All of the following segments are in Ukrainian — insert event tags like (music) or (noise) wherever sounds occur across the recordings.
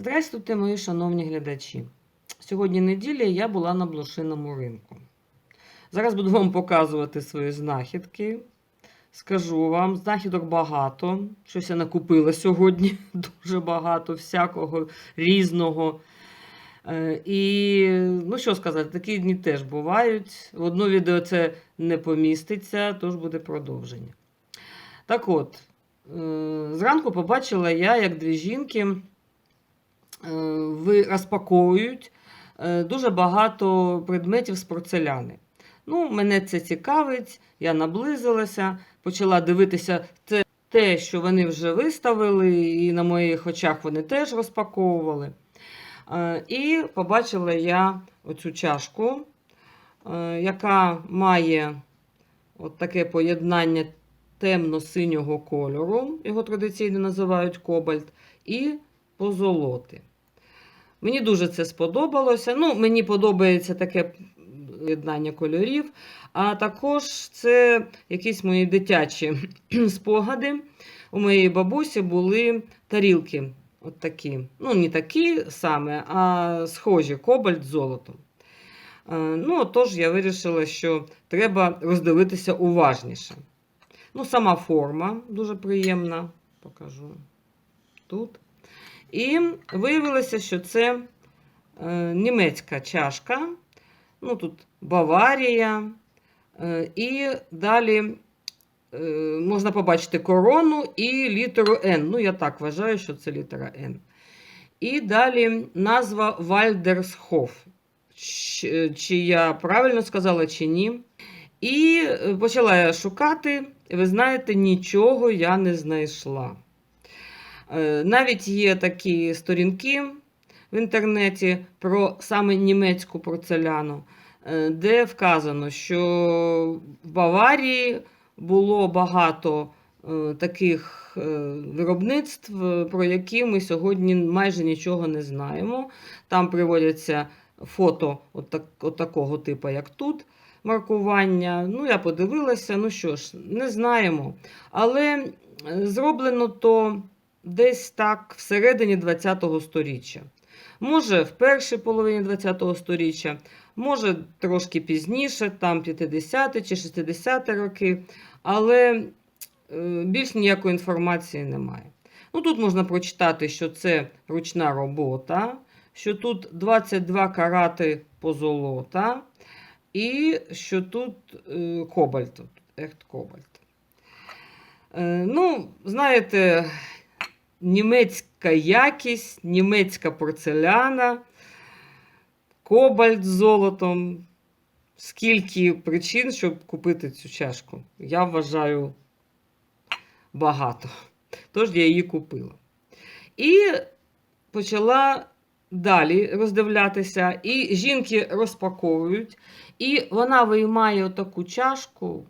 Здравствуйте, мої шановні глядачі. Сьогодні неділя я була на блошиному ринку. Зараз буду вам показувати свої знахідки. Скажу вам, знахідок багато. Щось я накупила сьогодні (laughs) дуже багато, всякого різного. Е, І ну що сказати, такі дні теж бувають. В одно відео це не поміститься, тож буде продовження. Так от, е, зранку побачила я, як дві жінки розпаковують е, дуже багато предметів з порцеляни. Ну, мене це цікавить, я наблизилася, почала дивитися те, те, що вони вже виставили, і на моїх очах вони теж розпаковували. Е, І побачила я оцю чашку, е, яка має от таке поєднання темно-синього кольору, його традиційно називають кобальт, і позолоти. Мені дуже це сподобалося. Ну, мені подобається таке поєднання кольорів, а також це якісь мої дитячі (clears throat) спогади. У моєї бабусі були тарілки. От такі. Ну, не такі саме, а схожі кобальт з золотом. Е, Ну, тож я вирішила, що треба роздивитися уважніше. Ну, сама форма дуже приємна, покажу тут. І виявилося, що це е, німецька чашка. Ну, тут Баварія. Е, і далі е, можна побачити корону і літеру Н. Ну, я так вважаю, що це літера Н. І далі назва Вальдерсхоф. Чи, я правильно сказала, чи ні. І почала я шукати, ви знаєте, нічого я не знайшла. Е, Навіть є такі сторінки в інтернеті про саме німецьку порцеляну, е, де вказано, що в Баварії було багато е, таких виробництв, про які ми сьогодні майже нічого не знаємо. Там приводяться фото от, так, такого типу, як тут. Маркування. Ну, я подивилася, ну що ж, не знаємо. Але зроблено то десь так всередині ХХ століття. Може, в першій половині ХХ століття, може трошки пізніше, там 50 чи 60 роки, але е, більш ніякої інформації немає. Ну, тут можна прочитати, що це ручна робота, що тут 22 карати позолота, і що тут е, кобальт, ехт кобальт. Е, ну, знаєте, німецька якість, німецька порцеляна, кобальт з золотом. Скільки причин, щоб купити цю чашку? Я вважаю багато. Тож я її купила. І почала далі роздивлятися, і жінки розпаковують, і вона виймає таку чашку,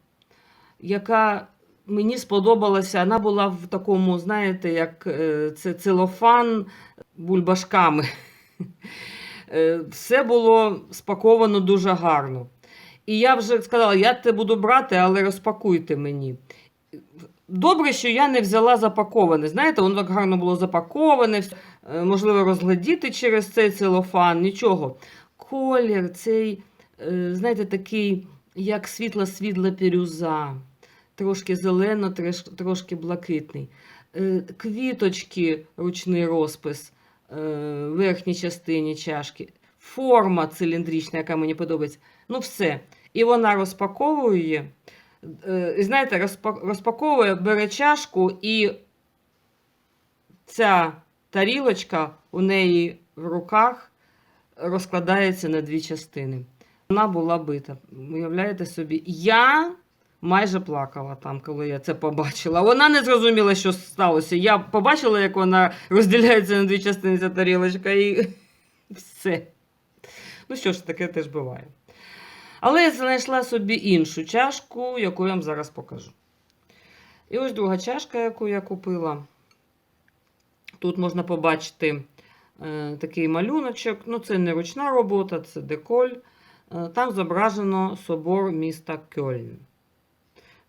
яка мені сподобалася. Вона була в такому, знаєте, як е, це целофан бульбашками. Е, Все було спаковано дуже гарно. І я вже сказала, я те буду брати, але розпакуйте мені. Добре, що я не взяла запаковане. Знаєте, воно так гарно було запаковане, е, можливо, розглядіти через цей целофан, нічого. Колір, цей, знаєте, такий, як світла-світла пірюза, трошки зелено, трошки блакитний. Е, Квіточки, ручний розпис е, в верхній частині чашки, форма циліндрична, яка мені подобається. Ну, все. І вона розпаковує. Е, знаєте, розпаковує, бере чашку, і ця тарілочка у неї в руках розкладається на дві частини. Вона була бита. Уявляєте собі, я майже плакала там, коли я це побачила. Вона не зрозуміла, що сталося. Я побачила, як вона розділяється на дві частини ця тарілочка, і (laughs) все. Ну що ж, таке теж буває. Але я знайшла собі іншу чашку, яку я вам зараз покажу. І ось друга чашка, яку я купила. Тут можна побачити е, такий малюночок. Ну, це не ручна робота, це деколь. Е, там зображено собор міста Кьольн.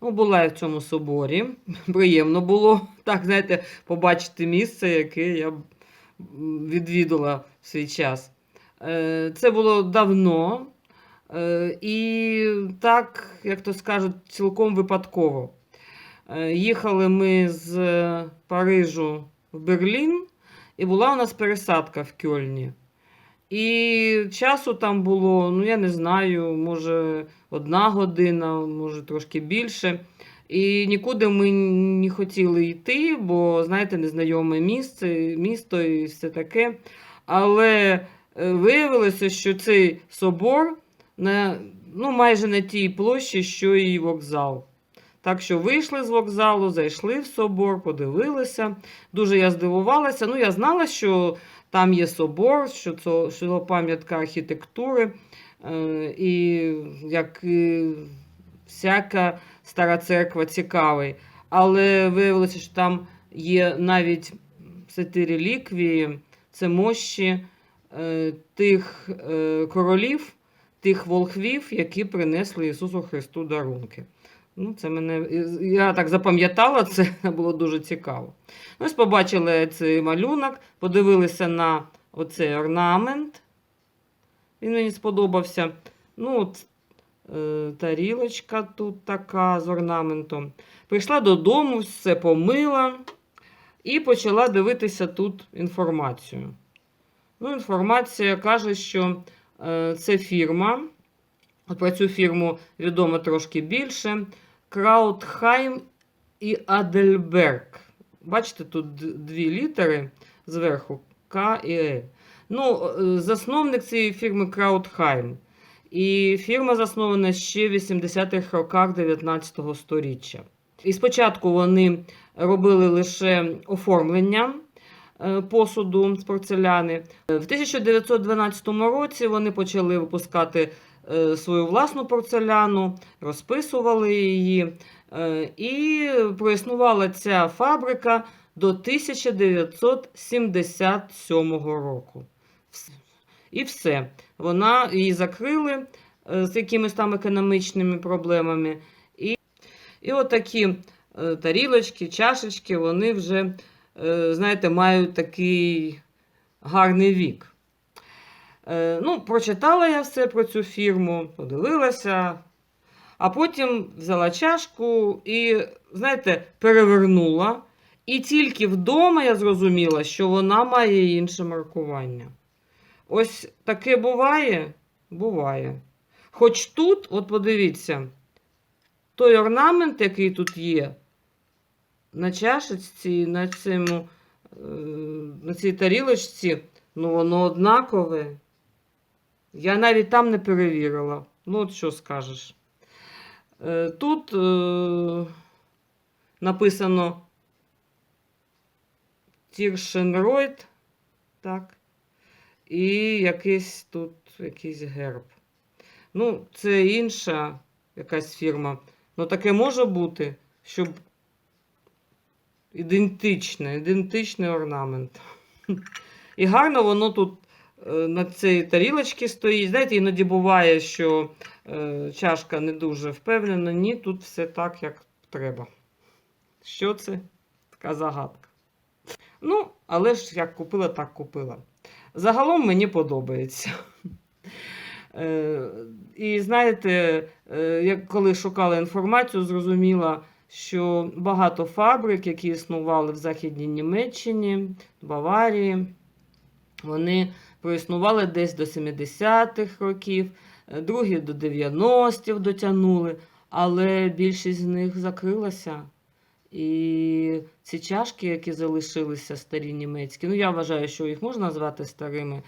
Ну, була я в цьому соборі. Приємно було так, знаєте, побачити місце, яке я відвідала в свій час. Е, Це було давно. Е, І так, як то скажуть, цілком випадково. Е, Їхали ми з Парижу в Берлін, і була у нас пересадка в Кьольні. І часу там було, ну я не знаю, може одна година, може трошки більше. І нікуди ми не хотіли йти, бо, знаєте, незнайоме місце, місто і все таке. Але е, виявилося, що цей собор на, ну, майже на тій площі, що і вокзал. Так що вийшли з вокзалу, зайшли в собор, подивилися. Дуже я здивувалася. Ну, я знала, що там є собор, що це, що пам'ятка архітектури. Е, і як і всяка стара церква цікавий. Але виявилося, що там є навіть святі реліквії, це мощі е, тих е, королів, тих волхвів, які принесли Ісусу Христу дарунки. Ну, це мене, я так запам'ятала, це (laughs) було дуже цікаво. Ось побачили цей малюнок, подивилися на оцей орнамент. Він мені сподобався. Ну, от, е, тарілочка тут така з орнаментом. Прийшла додому, все помила і почала дивитися тут інформацію. Ну, інформація каже, що е, це фірма. Про цю фірму відомо трошки більше. Краудхайм і Адельберг. Бачите, тут дві літери зверху К і Е. Ну, е, засновник цієї фірми Краудхайм. І фірма заснована ще в 80-х роках 19-го століття. І спочатку вони робили лише оформлення е, посуду з порцеляни. Е, В 1912 році вони почали випускати свою власну порцеляну, розписували її. Е, І проіснувала ця фабрика до 1977 року. І все. Вона її закрили е, з якимись там економічними проблемами. І, і от такі е, тарілочки, чашечки, вони вже, е, знаєте, мають такий гарний вік. Е, Ну, прочитала я все про цю фірму, подивилася, а потім взяла чашку і, знаєте, перевернула. І тільки вдома я зрозуміла, що вона має інше маркування. Ось таке буває? Буває. Хоч тут, от подивіться, той орнамент, який тут є, на чашечці, на, цьому, е, на цій тарілочці, ну воно однакове. Я навіть там не перевірила. Ну, от що скажеш. Е, Тут е, написано Тіршенройд, так. І якийсь тут якийсь герб. Ну, це інша якась фірма. Ну, таке може бути, щоб ідентичне, ідентичний орнамент. (laughs) І гарно воно тут на цій тарілочці стоїть. Знаєте, іноді буває, що е, чашка не дуже впевнена. Ні, тут все так, як треба. Що це? Така загадка. Ну, але ж як купила, так купила. Загалом мені подобається. Е, І знаєте, е, коли шукала інформацію, зрозуміла, що багато фабрик, які існували в Західній Німеччині, Баварії, вони проіснували десь до 70-х років, е, другі до 90-х дотягнули, але більшість з них закрилася. І ці чашки, які залишилися старі німецькі, ну я вважаю, що їх можна назвати старими,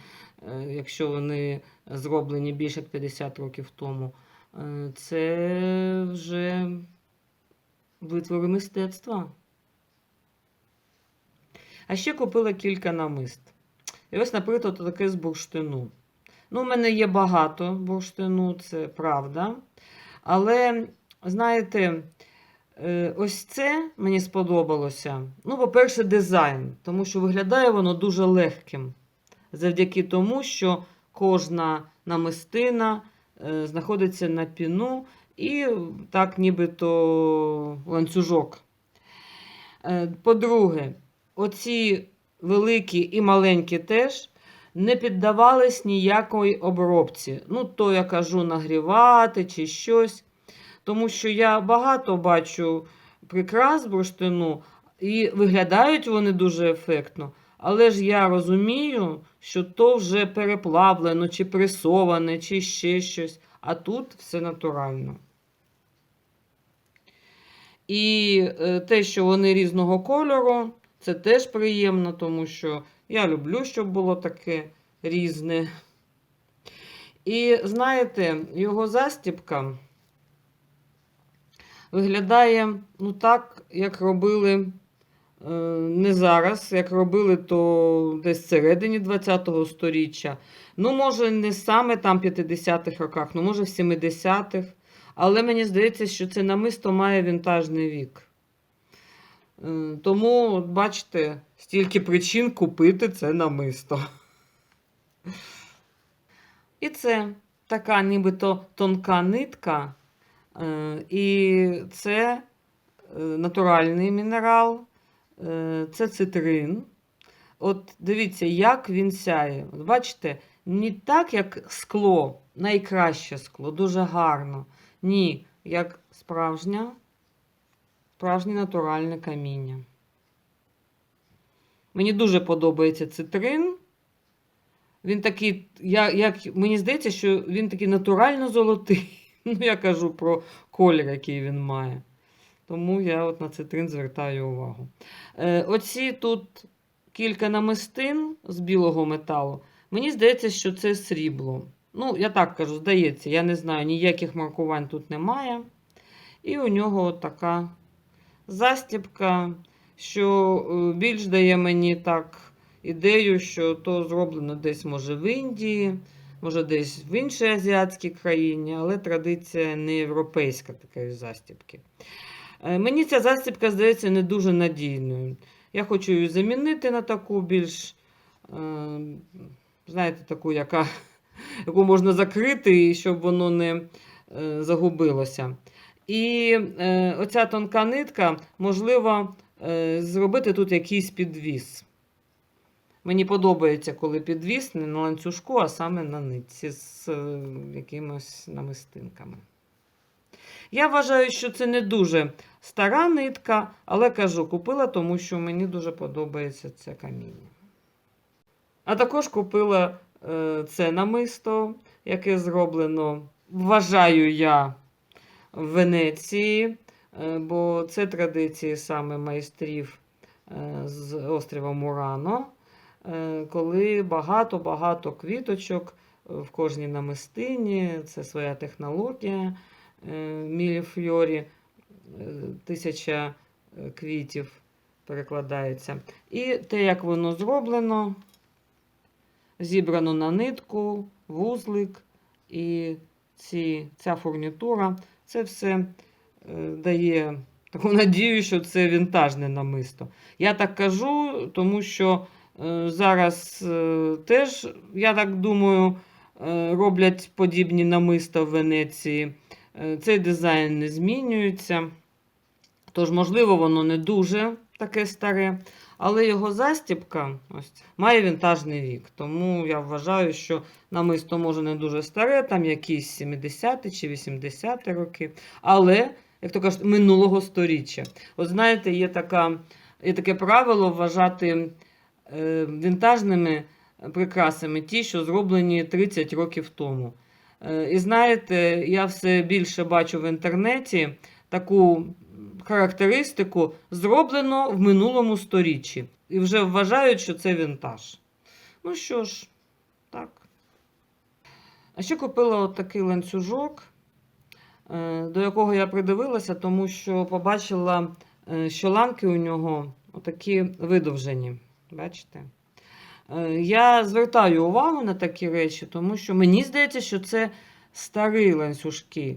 е, якщо вони зроблені більше як 50 років тому. Е, Це вже витвори мистецтва. А ще купила кілька намист. І ось, наприклад, таке з бурштину. Ну, у мене є багато бурштину, це правда. Але, знаєте, Е, Ось це мені сподобалося. Ну, по-перше, дизайн, тому що виглядає воно дуже легким. Завдяки тому, що кожна намистина е, знаходиться на піну і так нібито ланцюжок. Е, По-друге, оці великі і маленькі теж, не піддавались ніякої обробці. Ну, то я кажу нагрівати чи щось. Тому що я багато бачу прикрас бурштину, і виглядають вони дуже ефектно. Але ж я розумію, що то вже переплавлено, чи пресоване, чи ще щось. А тут все натурально. І е, те, що вони різного кольору, це теж приємно, тому що я люблю, щоб було таке різне. І знаєте, його застібка виглядає ну так, як робили е, не зараз, як робили то десь всередині 20-го сторіччя. Ну, може, не саме там 50-х роках, ну може в 70-х. Але мені здається, що це намисто має вінтажний вік. Тому, от бачите, стільки причин купити це намисто. І це така нібито тонка нитка. Е, І це е, натуральний мінерал, е, це цитрин. От дивіться, як він сяє. От бачите, не так, як скло, найкраще скло, дуже гарно. Ні, як справжня, справжнє натуральне каміння. Мені дуже подобається цитрин. Він такий, я, як, мені здається, що він такий натурально золотий. (laughs) Ну, я кажу про колір, який він має. Тому я от на цитрин звертаю увагу. Е, оці тут кілька намистин з білого металу. Мені здається, що це срібло. Ну, я так кажу, здається, я не знаю, ніяких маркувань тут немає. І у нього така застібка, що е, більш дає мені так ідею, що то зроблено десь, може, в Індії, може, десь в іншій азіатській країні, але традиція не європейська такої застібки. Е, Мені ця застібка здається не дуже надійною. Я хочу її замінити на таку більш, е, знаєте, таку, яка, (laughs) яку можна закрити, і щоб воно не загубилося. І е, оця тонка нитка, можливо, е, зробити тут якийсь підвіс. Мені подобається, коли підвіс не на ланцюжку, а саме на нитці з е, якимось намистинками. Я вважаю, що це не дуже стара нитка, але кажу, купила, тому що мені дуже подобається це каміння. А також купила е, це намисто, яке зроблено, вважаю я, в Венеції, е, бо це традиції саме майстрів е, з острова Мурано, е, коли багато-багато квіточок в кожній намистині, це своя технологія. Міліфьорі, тисяча квітів перекладається. І те, як воно зроблено, зібрано на нитку, вузлик і ці, ця фурнітура, це все е, дає таку надію, що це вінтажне намисто. Я так кажу, тому що е, зараз е, теж, я так думаю, роблять подібні намиста в Венеції. Цей дизайн не змінюється. Тож, можливо, воно не дуже таке старе, але його застібка ось, має вінтажний вік. Тому я вважаю, що намисто може не дуже старе, там якісь 70 чи 80 роки. Але, як то кажуть, минулого сторіччя. От знаєте, є, така, є таке правило вважати е, вінтажними прикрасами ті, що зроблені 30 років тому. Е, І знаєте, я все більше бачу в інтернеті таку характеристику зроблено в минулому сторіччі. І вже вважають, що це вінтаж. Ну що ж, так. А ще купила от такий ланцюжок, е, до якого я придивилася, тому що побачила, е, що ланки у нього отакі видовжені. Бачите? Е, Я звертаю увагу на такі речі, тому що мені здається, що це старі ланцюжки.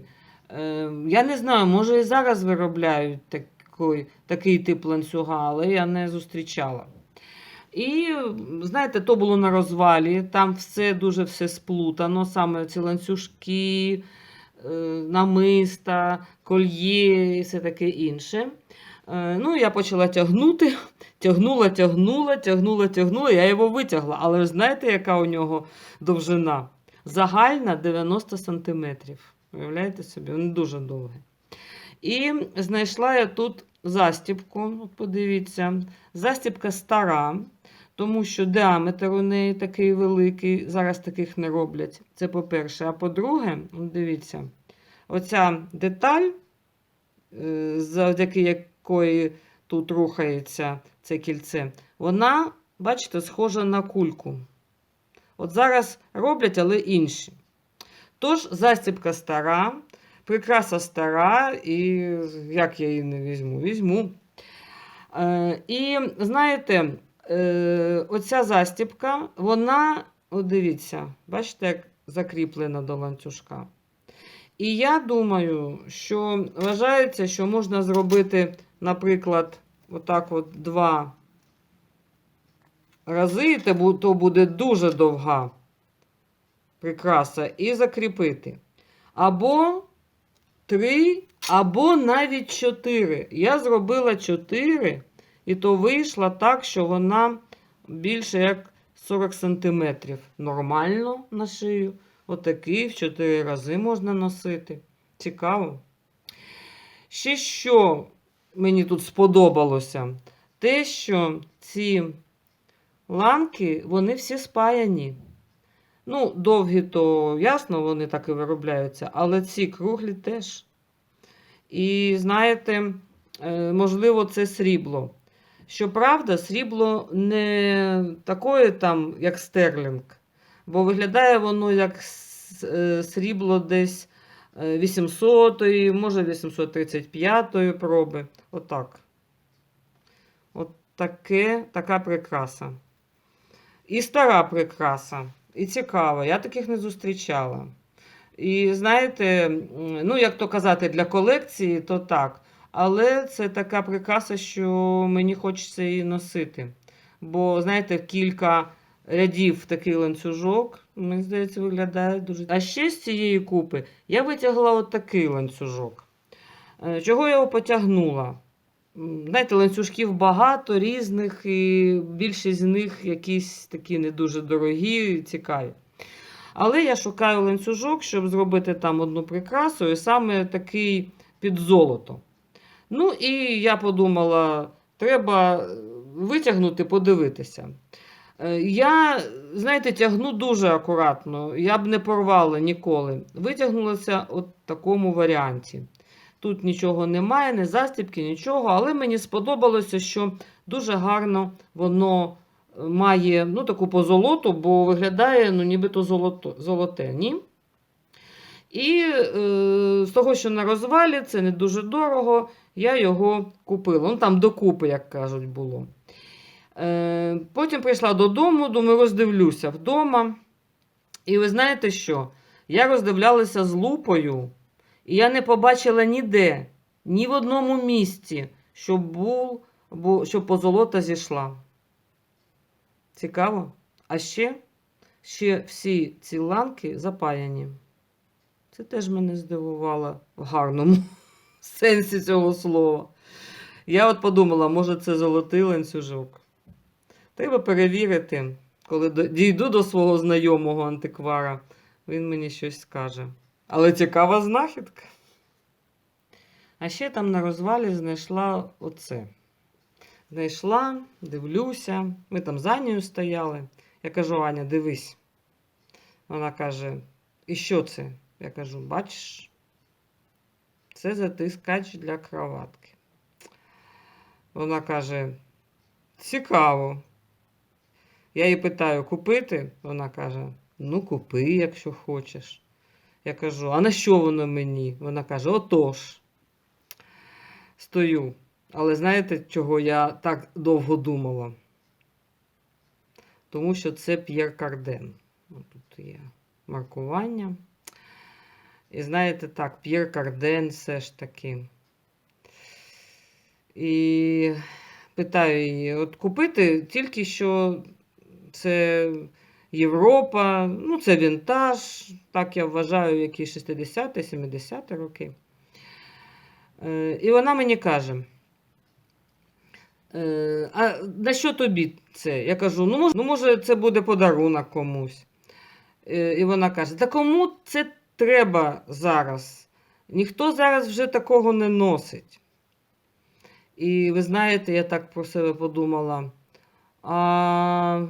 Е, Я не знаю, може і зараз виробляють такий, такий тип ланцюга, але я не зустрічала. І, знаєте, то було на розвалі, там все дуже все сплутано, саме ці ланцюжки, е, намиста, кольє і все таке інше. Е, Ну, я почала тягнути, тягнула, тягнула, тягнула, тягнула, я його витягла. Але знаєте, яка у нього довжина? Загальна 90 сантиметрів. Уявляєте собі, він дуже довгий. І знайшла я тут застібку. От подивіться, застібка стара, тому що діаметр у неї такий великий. Зараз таких не роблять. Це по-перше. А по-друге, дивіться, оця деталь, е, завдяки якої тут рухається це кільце, вона, бачите, схожа на кульку. От зараз роблять, але інші. Тож, застібка стара, прикраса стара, і як я її не візьму? Візьму. Е, і знаєте, е, оця застібка, вона, от дивіться, бачите, як закріплена до ланцюжка. І я думаю, що вважається, що можна зробити, наприклад, отак от два рази, і то буде дуже довга прикраса, і закріпити. Або три, або навіть чотири. Я зробила чотири, і то вийшла так, що вона більше як 40 сантиметрів. Нормально на шию. Отакий в 4 рази можна носити. Цікаво. Ще що мені тут сподобалося? Те, що ці ланки, вони всі спаяні. Ну, довгі, то ясно, вони так і виробляються, але ці круглі теж. І знаєте, е, можливо, це срібло. Щоправда, срібло не такое там, як стерлінг, бо виглядає воно як е, срібло десь е, 800-ї, може 835-ї проби. Отак. От таке, така прикраса. І стара прикраса. І цікава. Я таких не зустрічала. І знаєте, ну, як то казати, для колекції, то так. Але це така прикраса, що мені хочеться її носити. Бо, знаєте, кілька рядів такий ланцюжок, мені здається, виглядає дуже. А ще з цієї купи я витягла от такий ланцюжок. Е, Чого я його потягнула? Знаєте, ланцюжків багато різних, і більшість з них якісь такі не дуже дорогі, цікаві. Але я шукаю ланцюжок, щоб зробити там одну прикрасу, і саме такий під золото. Ну, і я подумала, треба е, витягнути, подивитися. Е, Я, знаєте, тягну дуже акуратно, я б не порвала ніколи. Витягнулася от в такому варіанті. Тут нічого немає, не застібки, нічого, але мені сподобалося, що дуже гарно воно е, має ну, таку позолоту, бо виглядає ну, нібито золото, золоте. Ні? І е, з того, що на розвалі, це не дуже дорого, я його купила. Ну, там докупи, як кажуть, було. Е, потім прийшла додому, думаю, роздивлюся вдома. І ви знаєте що? Я роздивлялася з лупою, і я не побачила ніде, ні в одному місці, щоб, був, бу, щоб позолота зійшла. Цікаво? А ще, ще всі ці ланки запаяні. Це теж мене здивувало в гарному (laughs) сенсі цього слова. Я от подумала, може, це золотий ланцюжок. Треба перевірити, коли дійду до свого знайомого антиквара, він мені щось скаже. Але цікава знахідка. А ще там на розвалі знайшла оце. Знайшла, дивлюся. Ми там з Анією стояли. Я кажу, Аня, дивись. Вона каже: І що це? Я кажу, бачиш, це затискач для кроватки. Вона каже: цікаво. Я її питаю, купити? Вона каже: Ну, купи, якщо хочеш. Я кажу, а на що воно мені? Вона каже, отож. Стою. Але знаєте, чого я так довго думала? Тому що це П'єр Карден. Тут є маркування. І знаєте, так, П'єр Карден все ж таки. І питаю її: от купити тільки що це Європа, ну це вінтаж, так я вважаю, які 60-70 роки. Е, І вона мені каже: Е, а на що тобі це? Я кажу, ну може, ну, може це буде подарунок комусь. Е, і вона каже: Та кому це треба зараз? Ніхто зараз вже такого не носить. І ви знаєте, я так про себе подумала. А,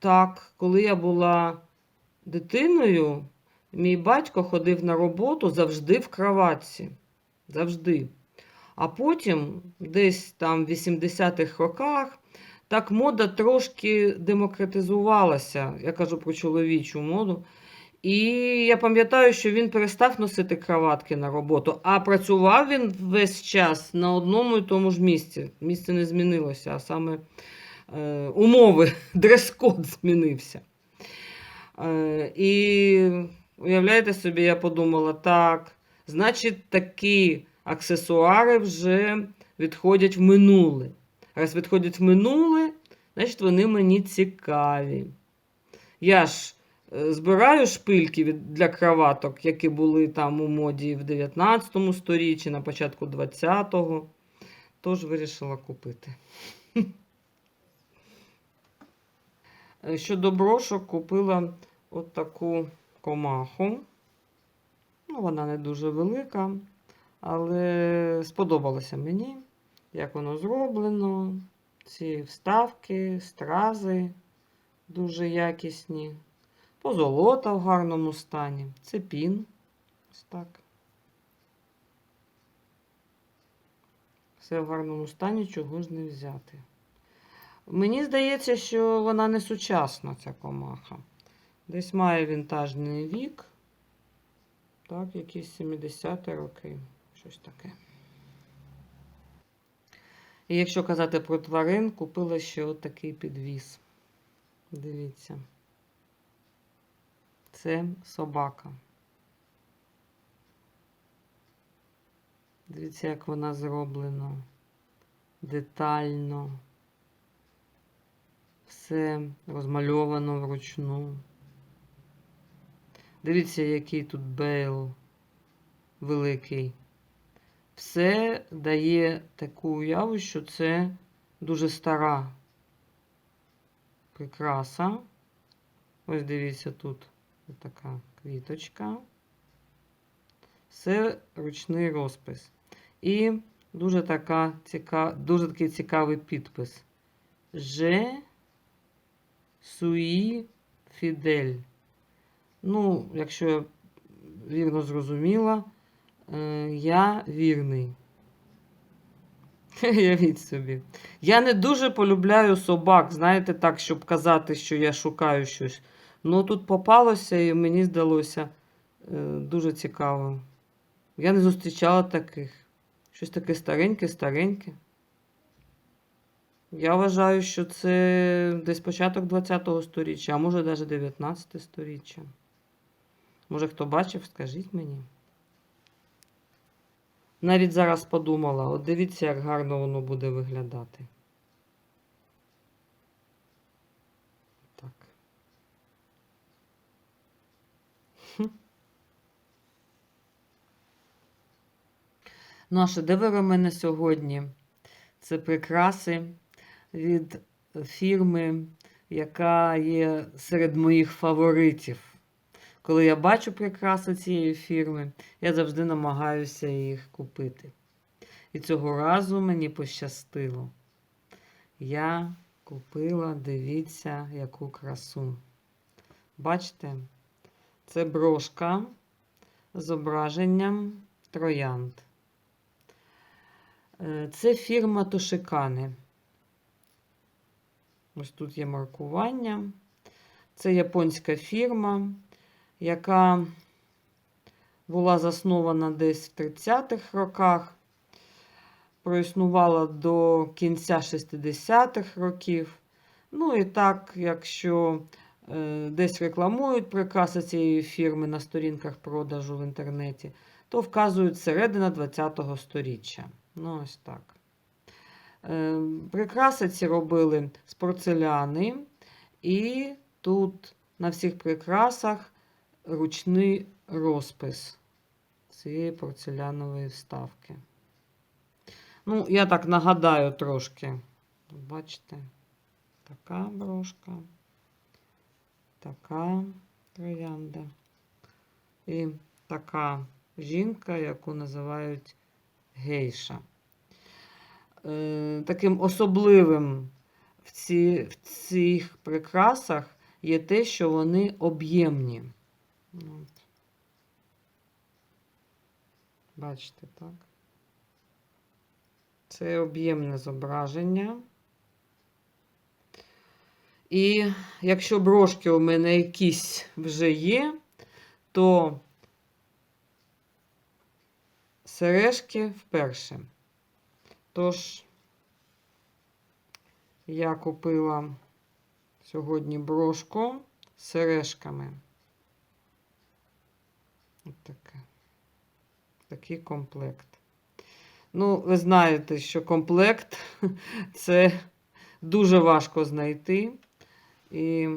Так, коли я була дитиною, мій батько ходив на роботу завжди в кроватці. Завжди. А потім, десь там в 80-х роках, так мода трошки демократизувалася. Я кажу про чоловічу моду. І я пам'ятаю, що він перестав носити краватки на роботу, а працював він весь час на одному і тому ж місці. Місце не змінилося, а саме умови, (laughs) дрес-код змінився. Е, і уявляєте собі, я подумала, так, значить, такі аксесуари вже відходять в минуле. Раз відходять в минуле, значить вони мені цікаві. Я ж е, збираю шпильки для краваток, які були там у моді в 19 сторіччі, на початку 20-го. Тож вирішила купити. (laughs) Е, Щодо брошок, купила от таку комаху. Ну, вона не дуже велика, але сподобалося мені, як воно зроблено. Ці вставки, стрази дуже якісні. Позолота в гарному стані. Це пін. Ось так. Все в гарному стані, чого ж не взяти. Мені здається, що вона не сучасна, ця комаха. Десь має вінтажний вік. Так, якісь 70-ті роки. Щось таке. І якщо казати про тварин, купила ще отакий підвіз. Дивіться. Це собака. Дивіться, як вона зроблена. Детально. Все розмальовано вручну. Дивіться, який тут бейл великий. Все дає таку уяву, що це дуже стара прикраса. Ось дивіться, тут така квіточка. Все ручний розпис. І дуже, така ціка... дуже такий цікавий підпис. Je suis fidèle. Ну, якщо я вірно зрозуміла, е, я вірний. (laughs) Явіть собі. Я не дуже полюбляю собак, знаєте, так, щоб казати, що я шукаю щось. Ну тут попалося і мені здалося е, дуже цікаво. Я не зустрічала таких. Щось таке стареньке-стареньке. Я вважаю, що це десь початок 20-го сторіччя, а може навіть 19 сторіччя. Може, хто бачив, скажіть мені. Навіть зараз подумала, от дивіться, як гарно воно буде виглядати. Так. Ну, а шедевр у мене сьогодні це прикраси від фірми, яка є серед моїх фаворитів. Коли я бачу прикраси цієї фірми, я завжди намагаюся їх купити. І цього разу мені пощастило. Я купила, дивіться, яку красу. Бачите, це брошка з зображенням троянд. Е, Це фірма Тошикани. Ось тут є маркування. Це японська фірма, яка була заснована десь в 30-х роках, проіснувала до кінця 60-х років. Ну і так, якщо е, десь рекламують прикраси цієї фірми на сторінках продажу в інтернеті, то вказують середина 20-го сторіччя. Ну, ось так. Е, Прикраси ці робили з порцеляни, і тут на всіх прикрасах ручний розпис цієї порцелянової вставки. Ну, я так нагадаю трошки Бачите, така брошка, така троянда і така жінка, яку називають гейша. Е, Таким особливим в, ці, в цих прикрасах є те, що вони об'ємні. Бачите, так? Це об'ємне зображення. І якщо брошки у мене якісь вже є, то сережки вперше. Тож, я купила сьогодні брошку з сережками. От таке. Такий комплект. Ну, ви знаєте, що комплект (laughs) це дуже важко знайти. І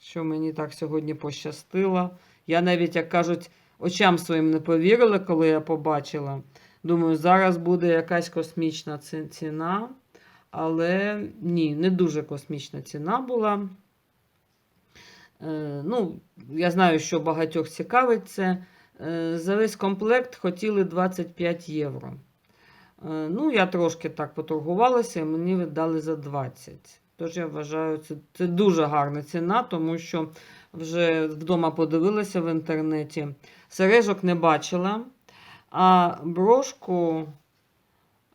що мені так сьогодні пощастило. Я навіть, як кажуть, очам своїм не повірила, коли я побачила. Думаю, зараз буде якась космічна ціна. Але ні, не дуже космічна ціна була. Е, ну, я знаю, що багатьох цікавить це. Е, за весь комплект хотіли 25 євро. Е, ну, я трошки так поторгувалася, і мені віддали за 20. Тож я вважаю, це, це дуже гарна ціна, тому що вже вдома подивилася в інтернеті. Сережок не бачила, а брошку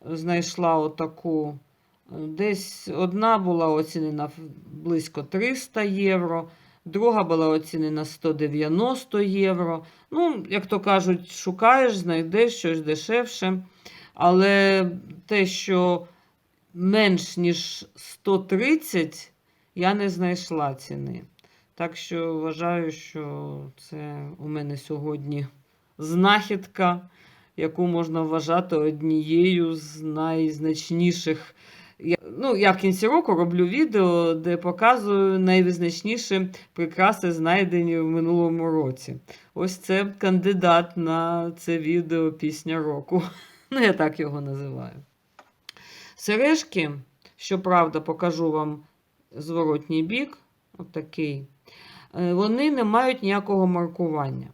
знайшла отаку. Десь одна була оцінена близько 300 євро, друга була оцінена 190 євро. Ну, як то кажуть, шукаєш, знайдеш щось дешевше. Але те, що менш ніж 130, я не знайшла ціни. Так що вважаю, що це у мене сьогодні знахідка, яку можна вважати однією з найзначніших. Я, ну, я в кінці року роблю відео, де показую найвизначніші прикраси, знайдені в минулому році. Ось це кандидат на це відео пісня року. (laughs) Ну, я так його називаю. Сережки, щоправда, покажу вам зворотній бік, отакий, е, вони не мають ніякого маркування.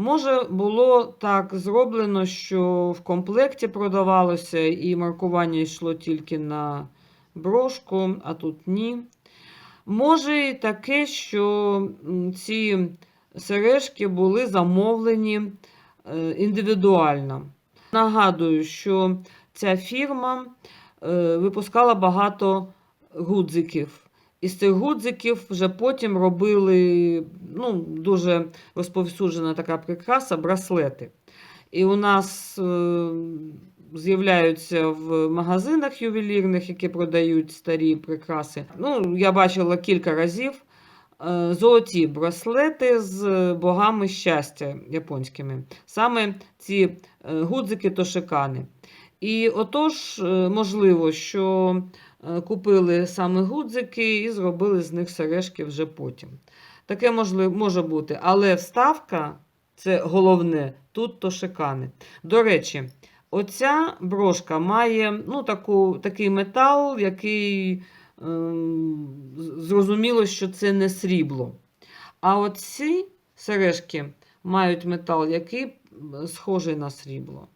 Може, було так зроблено, що в комплекті продавалося і маркування йшло тільки на брошку, а тут ні. Може і таке, що ці сережки були замовлені е, індивідуально. Нагадую, що ця фірма е, випускала багато гудзиків. Із цих гудзиків вже потім робили ну, дуже розповсюджена така прикраса браслети. І у нас е, з'являються в магазинах ювелірних, які продають старі прикраси. Ну, я бачила кілька разів е, золоті браслети з богами щастя японськими. Саме ці е, гудзики тошикани. І отож, е, можливо, що купили саме гудзики і зробили з них сережки вже потім. Таке може бути, але вставка це головне, тут тошикани. До речі, оця брошка має ну, таку, такий метал, який ем, зрозуміло, що це не срібло. А оці сережки мають метал, який схожий на срібло.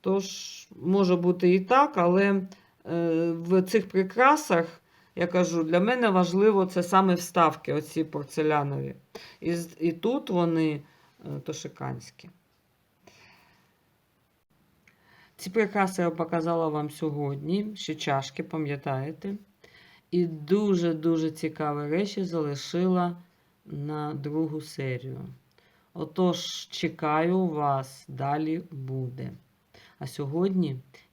Тож, може бути і так, але е, в цих прикрасах, я кажу, для мене важливо це саме вставки, оці порцелянові. І, і тут вони е, тошиканські. Ці прикраси я показала вам сьогодні, ще чашки, пам'ятаєте? І дуже-дуже цікаві речі залишила на другу серію. Отож, чекаю вас, далі буде. А сьогодні